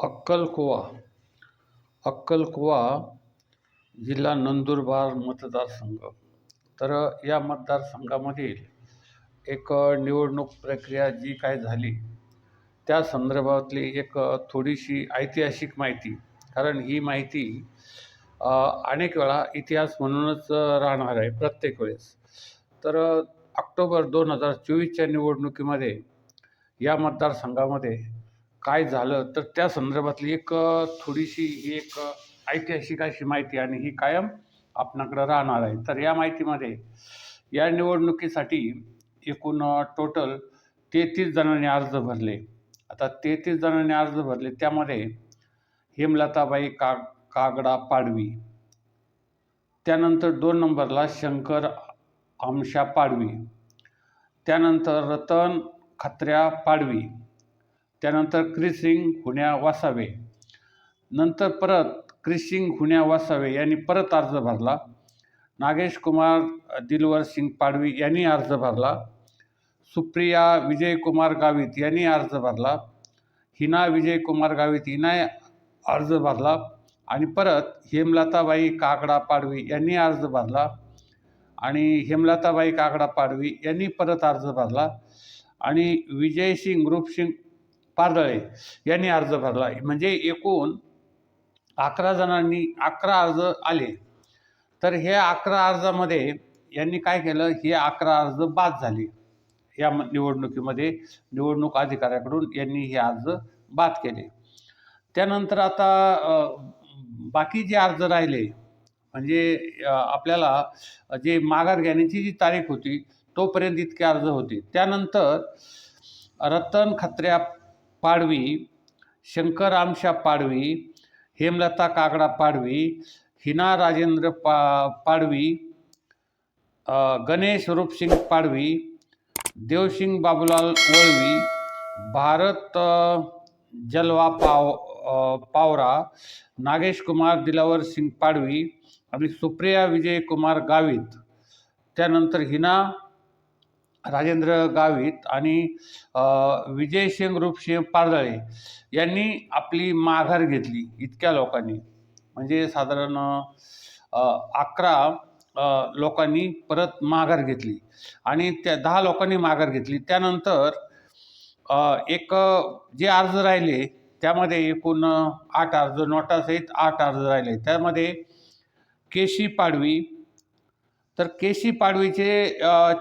अक्कलकुवा. अक्कलकुवा जिल्हा नंदुरबार मतदारसंघ. तर या मतदारसंघामधील एक निवडणूक प्रक्रिया जी काय झाली त्या संदर्भातली एक थोडीशी ऐतिहासिक माहिती. कारण ही माहिती अनेक वेळा इतिहास म्हणूनच राहणार आहे प्रत्येक वेळेस. तर ऑक्टोबर दोन हजार चोवीसच्या निवडणुकीमध्ये या मतदारसंघामध्ये काय झालं तर त्या संदर्भातली एक थोडीशी ही एक ऐतिहासिक अशी माहिती आणि ही कायम आपणाकडं राहणार आहे. तर या माहितीमध्ये या निवडणुकीसाठी एकूण टोटल तेहतीस जणांनी अर्ज भरले. आता तेहतीस जणांनी अर्ज भरले त्यामध्ये हेमलताबाई का कागडा पाडवी त्यानंतर दोन नंबरला शंकर आमशा पाडवी त्यानंतर रतन खत्र्या पाडवी त्यानंतर क्रिसिंग हुन्या वासावे. नंतर परत क्रिसिंग हुन्या वासावे यांनी परत अर्ज भरला. नागेश कुमार दिलवर सिंग पाडवी यांनी अर्ज भरला. सुप्रिया विजयकुमार गावित यांनी अर्ज भरला. हिना विजयकुमार गावित हिनाय अर्ज भरला. आणि परत हेमलताबाई काकडा पाडवी यांनी अर्ज भरला. आणि हेमलताबाई काकडा पाडवी यांनी परत अर्ज भरला. आणि विजयसिंग रूपसिंग पारदळे यांनी अर्ज भरला. म्हणजे एकूण अकरा जणांनी अकरा अर्ज आले. तर हे अकरा अर्जामध्ये यांनी काय केलं? हे अकरा अर्ज बाद झाले. या निवडणुकीमध्ये निवडणूक अधिकाऱ्याकडून यांनी हे अर्ज बाद केले. त्यानंतर आता बाकी जे अर्ज राहिले म्हणजे आपल्याला जे माघार घेण्याची जी तारीख होती तोपर्यंत इतके अर्ज होते. त्यानंतर रतन खत्र्या पाडवी शंकर आमशा पाडवी हेमलता कागडा पाडवी हिना राजेंद्र पा पाडवी गणेश रूपसिंग पाडवी देवसिंग बाबूलाल वळवी भारत जलवा पाव पावरा नागेश कुमार दिलावर सिंग पाडवी आणि सुप्रिया विजय कुमार गावित. त्यानंतर हिना राजेंद्र गावित आणि विजयसिंग रूपसिंह पारदळे यांनी आपली माघार घेतली इतक्या लोकांनी. म्हणजे साधारण अकरा लोकांनी परत माघार घेतली. आणि त्या दहा लोकांनी माघार घेतली. त्यानंतर एक जे अर्ज राहिले त्यामध्ये एकूण आठ अर्ज नोटासहित आठ अर्ज राहिले. त्यामध्ये केशी पाडवी तर केशी पाडवीचे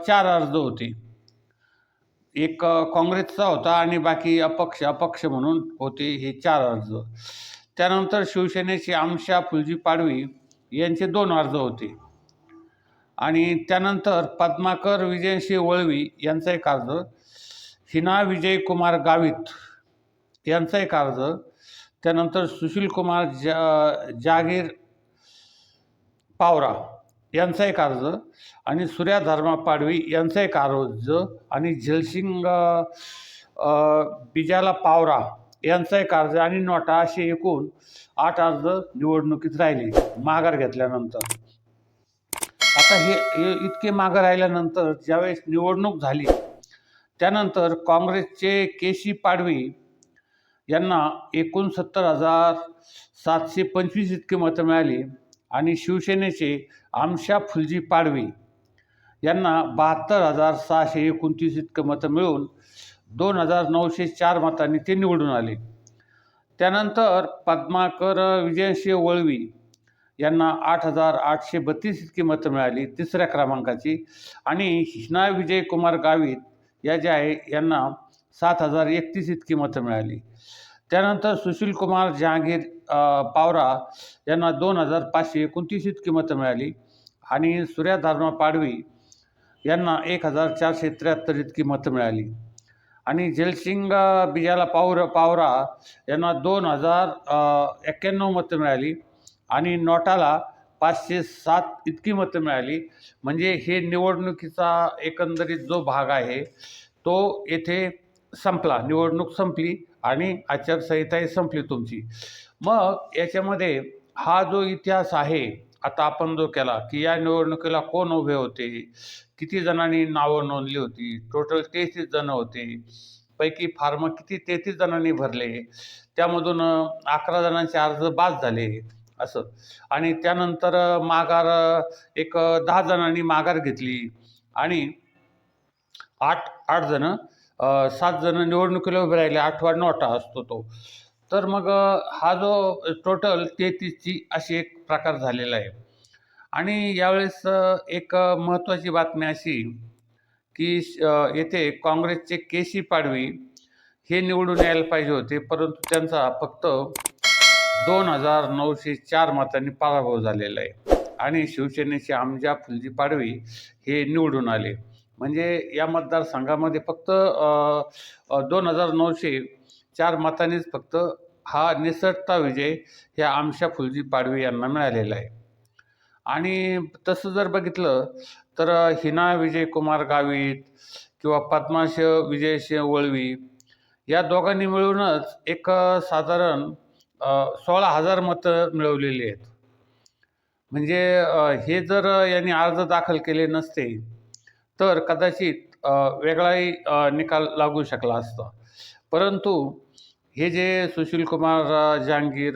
चार अर्ज होते. एक काँग्रेसचा होता आणि बाकी अपक्ष अपक्ष म्हणून होते हे चार अर्ज. त्यानंतर शिवसेनेचे आमशा फुलजी पाडवी यांचे दोन अर्ज होते. आणि त्यानंतर पद्माकर विजयसिंह वळवी यांचा एक अर्ज हिना विजय कुमार गावित यांचा एक अर्ज त्यानंतर सुशील कुमार जा जागीर पावरा यांचा एक अर्ज. आणि सूर्या धर्मा पाडवी यांचा एक अर्ज आणि झलसिंग बिजाला पावरा यांचा एक अर्ज. आणि नोटा असे एकूण आठ अर्ज निवडणुकीत राहिले माघार घेतल्यानंतर. आता हे इतके मागं राहिल्यानंतर ज्यावेळेस निवडणूक झाली त्यानंतर काँग्रेसचे के सी पाडवी यांना एकोणसत्तर हजार सातशे पंचवीस इतकी मतं मिळाली. आणि शिवसेनेचे आमशा फुलजी पाडवी यांना बहात्तर हजार सहाशे एकोणतीस इतकं मतं मिळून दोन हजार नऊशे चार मतांनी ते निवडून आले. त्यानंतर पद्माकर विजयसिंह वळवी यांना आठ हजार आठशे बत्तीस इतकी मतं मिळाली तिसऱ्या क्रमांकाची. आणि हिना विजयकुमार गावित या ज्या आहे यांना सात हजार एकतीस इतकी मतं मिळाली. त्यानंतर सुशीलकुमार जहांगीर पावरा यांना दोन हजार पाचशे एकोणतीस इतकी मतं मिळाली. आणि सूर्या धर्मा पाडवी यांना एक हजार चारशे त्र्याहत्तर इतकी मतं मिळाली. आणि जलसिंग बिजाला पावर पावरा यांना दोन हजार एक्क्याण्णव मतं मिळाली. आणि नोटाला पाचशे सात इतकी मतं मिळाली. म्हणजे हे निवडणुकीचा एकंदरीत जो भाग आहे तो येथे संपला. निवडणूक संपली आणि आचारसंहिताही संपली तुमची. मग याच्यामध्ये हा जो इतिहास आहे आता आपण जो केला की या निवडणुकीला कोण उभे होते? किती जणांनी नावं नोंदली होती? टोटल तेहतीस जणं होते. पैकी फार्म किती तेहतीस जणांनी भरले? त्यामधून अकरा जणांचे अर्ज बाद झाले. असं. आणि त्यानंतर माघार एक दहा जणांनी माघार घेतली. आणि आठ आठ जणं सात जणं निवडणुकीला उभे राहिले. आठवा नोटा असतो तो. तर मग हा जो टोटल तेहतीसची अशी एक प्रकार झालेला आहे. आणि यावेळेस एक महत्त्वाची बातमी अशी की श- येथे काँग्रेसचे के सी पाडवी हे निवडून यायला पाहिजे होते परंतु त्यांचा फक्त दोन हजार नऊशे चार मतांनी पराभव झालेला आहे. आणि शिवसेनेचे आमजा फुलजी पाडवी हे निवडून आले. म्हणजे या मतदारसंघामध्ये फक्त दोन हजार नऊशे चार मतांनीच फक्त हा निसटता विजय ह्या आमशा फुलजी पाडवी यांना मिळालेला आहे. आणि तसं जर बघितलं तर हिना विजयकुमार गावित किंवा पद्माश विजयसिंह वळवी या दोघांनी मिळूनच एक साधारण सोळा हजार मतं मिळवलेली आहेत. म्हणजे हे जर यांनी अर्ज दाखल केले नसते तर कदाचित वेगळाही निकाल लागू शकला असता. परंतु हे जे सुशीलकुमार जहांगीर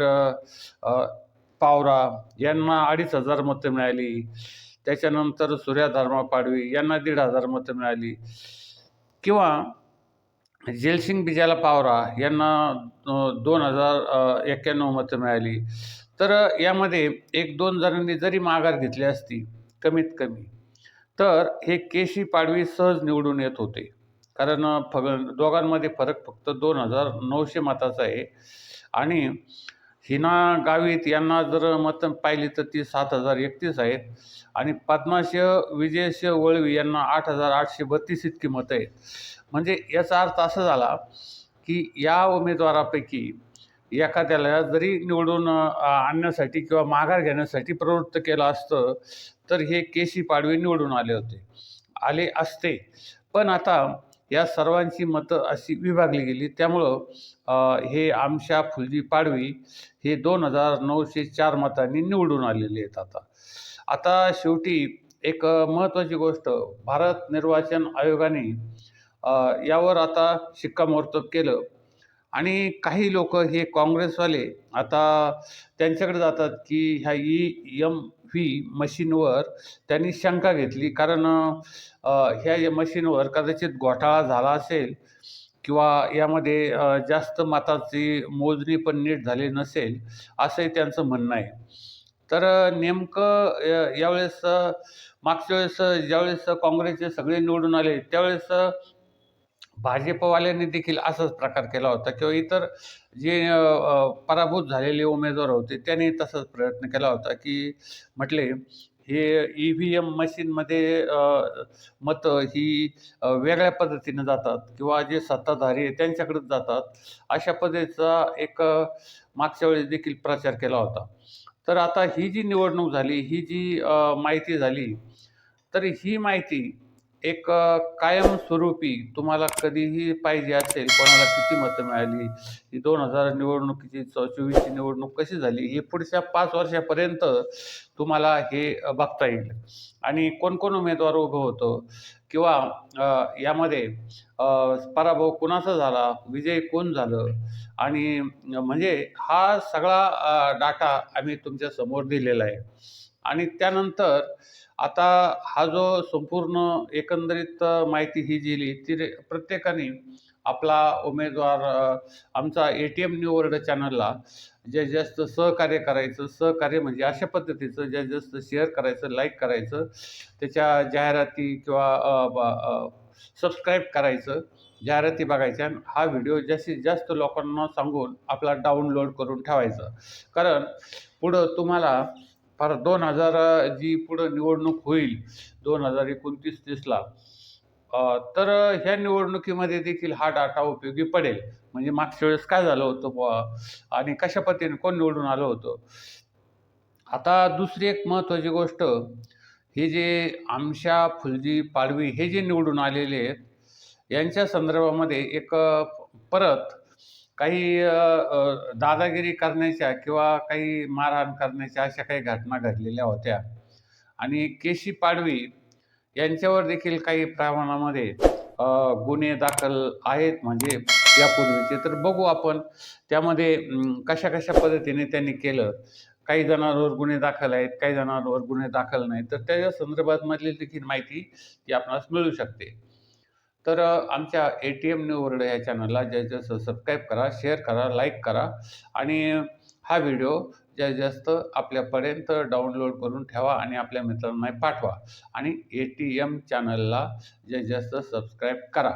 पावरा यांना अडीच हजार मतं मिळाली. त्याच्यानंतर सूर्या धर्मा पाडवी यांना दीड हजार मतं मिळाली. किंवा जेलसिंग बिजाला पावरा यांना दोन हजार एक्क्याण्णव मतं मिळाली. तर यामध्ये एक दोन जणांनी जरी माघार घेतली असती कमीत कमी तर हे केशी पाडवी सहज निवडून येत होते. कारण फग दोघांमध्ये फरक फक्त दोन हजार नऊशे मताचा आहे. आणि हिना गावित यांना जर मतं पाहिली तर ती सात हजार एकतीस आहेत आणि पद्माशय विजयश वळवी यांना आठ हजार आठशे बत्तीस इतकी मतं आहेत. म्हणजे याचा अर्थ असा झाला की या उमेदवारापैकी एखाद्याला जरी निवडून आणण्यासाठी किंवा माघार घेण्यासाठी प्रवृत्त केलं असतं तर हे केसी पाडवी निवडून आले होते. आले असते. पण आता या सर्वांची मतं अशी विभागली गेली. त्यामुळं हे आमशा फुलजी पाडवी हे दोन हजार नऊशे चार मतांनी निवडून आलेले आहेत आता. आता शेवटी एक महत्त्वाची गोष्ट भारत निर्वाचन आयोगाने यावर आता शिक्कामोर्तब केलं. आणि काही लोक हे काँग्रेसवाले आता त्यांच्याकडे जातात की ह्या ई एम व्ही मशीनवर त्यांनी शंका घेतली. कारण ह्या या मशीनवर कदाचित घोटाळा झाला असेल किंवा यामध्ये जास्त मताची मोजणी पण नीट झाली नसेल असंही त्यांचं म्हणणं आहे. तर नेमकं यावेळेस मागच्या वेळेस ज्यावेळेस काँग्रेसचे सगळे निवडून आले त्यावेळेस भाजपवाल्यांनी देखील असाच प्रकार केला होता किंवा इतर जे पराभूत झालेले उमेदवार होते त्यांनी तसाच प्रयत्न केला होता की म्हटले हे ई व्ही एम मशीनमध्ये मतं ही वेगळ्या पद्धतीनं जातात किंवा जे सत्ताधारी आहे त्यांच्याकडेच जातात अशा पद्धतीचा एक मागच्या वेळेस देखील प्रचार केला होता. तर आता ही जी निवडणूक झाली ही जी माहिती झाली तर ही माहिती एक कायमस्वरूपी तुम्हाला कधीही पाहिजे असेल कोणाला किती मतं मिळाली ही दोन हजार निवडणुकीची चौ चोवीसची निवडणूक कशी झाली हे पुढच्या पाच वर्षापर्यंत तुम्हाला हे बघता येईल. आणि कोण कोण उमेदवार उभं होतं किंवा यामध्ये पराभव कुणाचा झाला विजय कोण झालं आणि म्हणजे हा सगळा डाटा आम्ही तुमच्यासमोर दिलेला आहे. आणि त्यानंतर आता हा जो संपूर्ण एकंदरीत माहिती ही दिली ती रे- प्रत्येकाने आपला उमेदवार आमचा A T M new world चॅनलला जे जास्त सहकार्य करायचं सहकार्य म्हणजे अशा पद्धतीचं जे जास्त शेअर करायचं लाईक करायचं त्याच्या जाहिराती किंवा सबस्क्राईब करायचं जाहिराती बघायच्या आणि हा व्हिडिओ जास्तीत जास्त लोकांना सांगून आपला डाउनलोड करून ठेवायचा. कारण पुढं तुम्हाला फार दोन हजार जी पुढं निवडणूक होईल दोन हजार एकोणतीस तीसला तर ह्या निवडणुकीमध्ये देखील हा डाटा उपयोगी पडेल. म्हणजे मागच्या वेळेस काय झालं होतं बुवा? आणि कशा पद्धतीने कोण निवडून आलं होतं? आता दुसरी एक महत्त्वाची गोष्ट हे जे आमशा फुलजी पाडवी हे जे निवडून आलेले आहेत यांच्या संदर्भामध्ये एक परत काही दादागिरी करण्याच्या किंवा काही मारहाण करण्याच्या अशा काही घटना घडलेल्या होत्या. आणि केशी पाडवी यांच्यावर देखील काही प्रमाणामध्ये गुन्हे दाखल आहेत. म्हणजे यापूर्वीचे तर बघू आपण. त्यामध्ये कशा कशा पद्धतीने त्यांनी केलं? काही जणांवर गुन्हे दाखल आहेत काही जणांवर गुन्हे दाखल नाहीत. तर त्याच्या संदर्भात मधली देखील माहिती ती आपणास मिळू शकते. तर आमच्या A T M new world या चॅनलला जास्तीत जास्त सबस्क्राईब करा शेअर करा लाईक करा आणि हा व्हिडिओ जास्तीत जास्त आपल्यापर्यंत डाउनलोड करून ठेवा आणि आपल्या मित्रांना पाठवा आणि ए टी एम चॅनलला जास्तीत जास्त सबस्क्राईब करा.